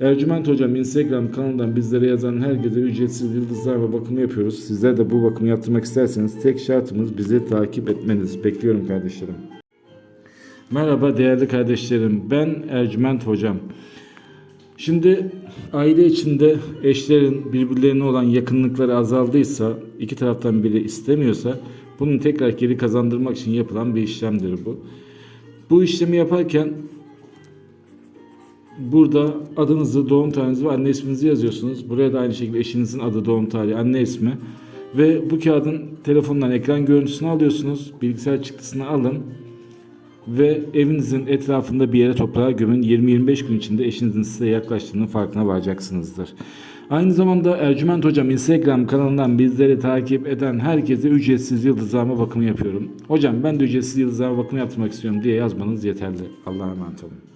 Ercüment Hocam Instagram kanalından bizlere yazan herkese ücretsiz yıldızlarla bakımı yapıyoruz. Sizler de bu bakımı yaptırmak isterseniz tek şartımız bizi takip etmeniz. Bekliyorum kardeşlerim. Merhaba değerli kardeşlerim. Ben Ercüment Hocam. Şimdi aile içinde eşlerin birbirlerine olan yakınlıkları azaldıysa, iki taraftan biri istemiyorsa bunun tekrar geri kazandırmak için yapılan bir işlemdir bu. Bu işlemi yaparken Burada adınızı, doğum tarihinizi ve anne isminizi yazıyorsunuz. Buraya da aynı şekilde eşinizin adı, doğum tarihi, anne ismi. Ve bu kağıdın telefondan ekran görüntüsünü alıyorsunuz. Bilgisayar çıktısını alın. Ve evinizin etrafında bir yere toprağa gömün. 20-25 gün içinde eşinizin size yaklaştığının farkına varacaksınızdır. Aynı zamanda Ercüment Hocam Instagram kanalından bizleri takip eden herkese ücretsiz yıldızlama bakımı yapıyorum. Hocam ben de ücretsiz yıldızlama bakımı yaptırmak istiyorum diye yazmanız yeterli. Allah'a emanet olun.